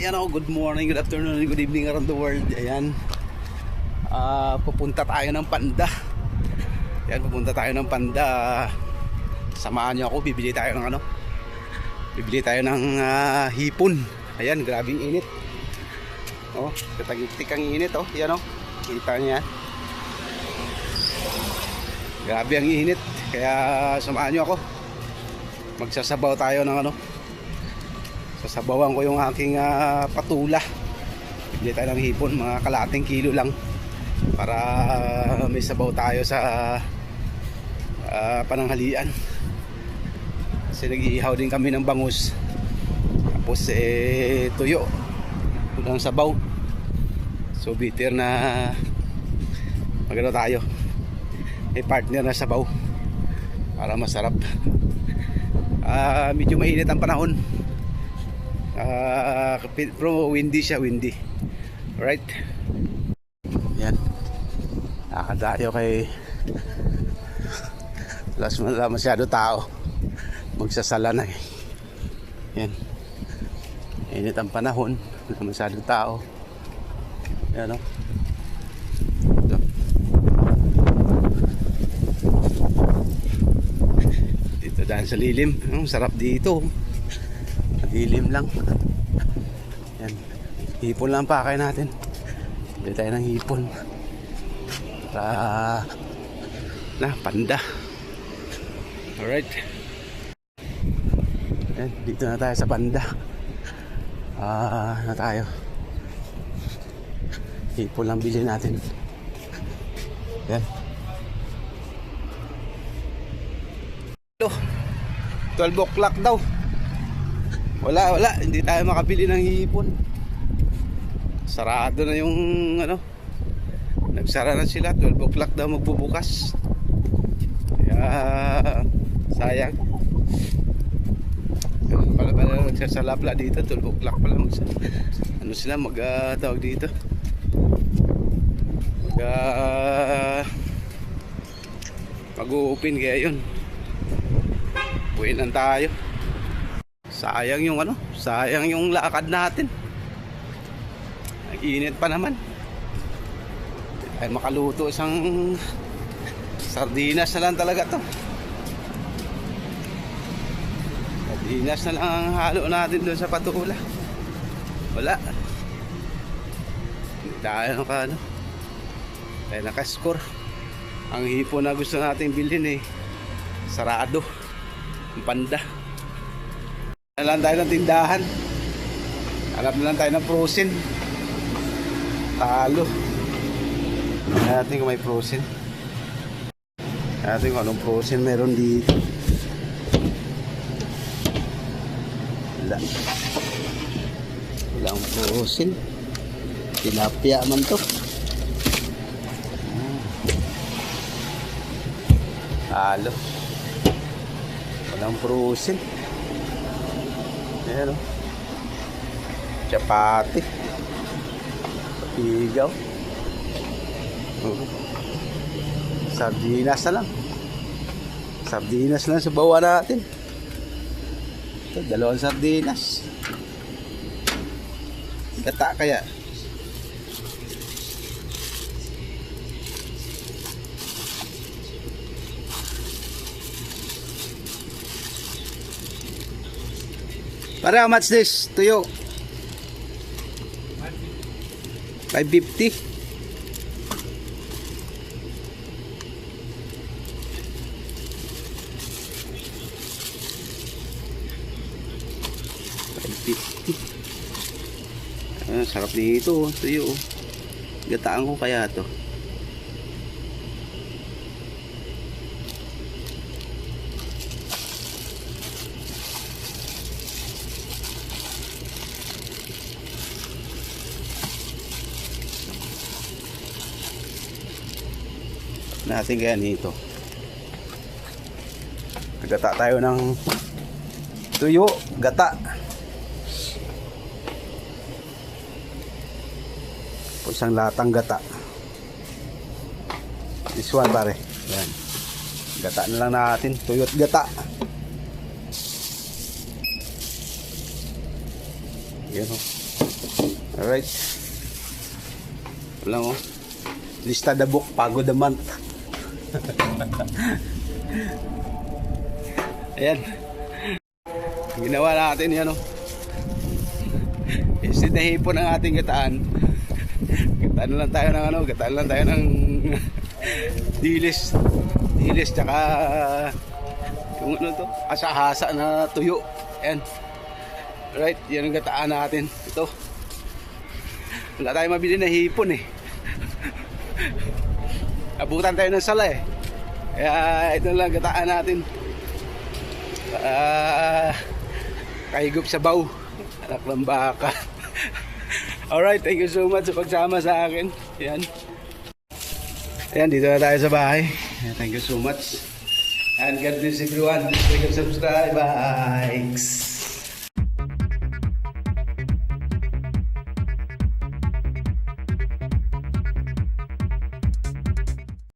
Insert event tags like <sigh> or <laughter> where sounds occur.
Ayan ako, good morning, good afternoon, good evening around the world. Ayan. Ah, pupunta tayo ng Panda. Ayan, pupunta tayo ng Panda. Samahan niyo ako, bibili tayo ng ano? Bibili tayo ng ah, hipon. Ayan, grabing init. Oh, katagiptik ang init oh. Ayan oh. Kita niya. Grabe ang init. Kaya samahan niyo ako. Magsasabaw tayo ng ano? Sasabawan ko yung aking ah, patula. Bili tayo ng hipon, mga kalating kilo lang. Para may sabaw tayo sa ah, pananghalian. Kasi nag-iihaw din kami ng bangus. Tapos eh, tuyo. Unang sabaw. So bitter na magano tayo. May partner na sabaw. Para masarap. Ah, medyo mainit ang panahon. Ah, kapi- pero windy siya, windy. Right? Yan. Nakadayo kay <laughs> Las wala masyado tao. Magsasala na eh. Yan. Init ang panahon. Wala masyado tao. Yan o. Ito. Dito dahil sa lilim. Ang sarap dito. Madilim lang. Yan. Hipon lang pa kayo natin. Bili tayo ng hipon. Para na panda. Alright. Yan, dito na tayo sa panda. Ah, na tayo. Hipon lang bilhin natin. Yan. Hello. 12 o'clock daw. Wala, wala. Hindi tayo makabili ng hipon. Sarado na yung ano. Nagsara na sila. 12 o'clock daw magbubukas. Kaya sayang. Ganun pala pala nagsasalapla dito. 12 o'clock pala ano sila mag ah, tawag dito. Mag uh, mag-open kaya yun. Lang tayo. Sayang yung ano, sayang yung lakad natin. Nag-init pa naman. Ay makaluto isang sardinas na lang talaga to. Sardinas na lang ang halo natin doon sa patula. Wala. Hindi tayo naka ano. Tayo naka-score. Ang hipo na gusto natin bilhin eh. Sarado. Ang panda. Na lang tayo ng tindahan. Hanap na lang tayo ng frozen. Talo. Tingnan natin kung may frozen. Tingnan natin kung anong frozen meron dito. Wala. Walang frozen. Tilapia man to. Talo. Walang frozen. Ayan o. Chapati. Pigaw. Oo. Sardinas na lang. Sardinas lang sa bawa natin. Ito, dalawang sardinas. Gata kaya. Para how much this? Tuyo. 550. Ah, sarap nito, oh. tuyo. oh. Gataan ko kaya to. Natin kaya nito. Gata tayo ng tuyo, gata. Po isang latang gata. This one pare. Yan. Gata na lang natin. Tuyot gata. Yan o. Alright. Wala mo. Lista the book, pagod the month. Ayan. Ginawa natin yan, oh. Instead na hipon ang ating gataan. Gataan lang tayo ng ano, gataan lang tayo ng dilis. Dilis tsaka yung ano to, asa-hasa na tuyo. Ayan. Right, yan ang gataan natin. Ito. Wala tayong mabili na hipon eh. Abutan tayo ng sala eh. Kaya ito lang gataan natin. Ah, kahigop sa baw. Anak ng baka. <laughs> Alright, thank you so much sa pagsama sa akin. Yan. Ayan, dito na tayo sa bahay. Thank you so much. And God bless everyone. Please like and subscribe. Bye.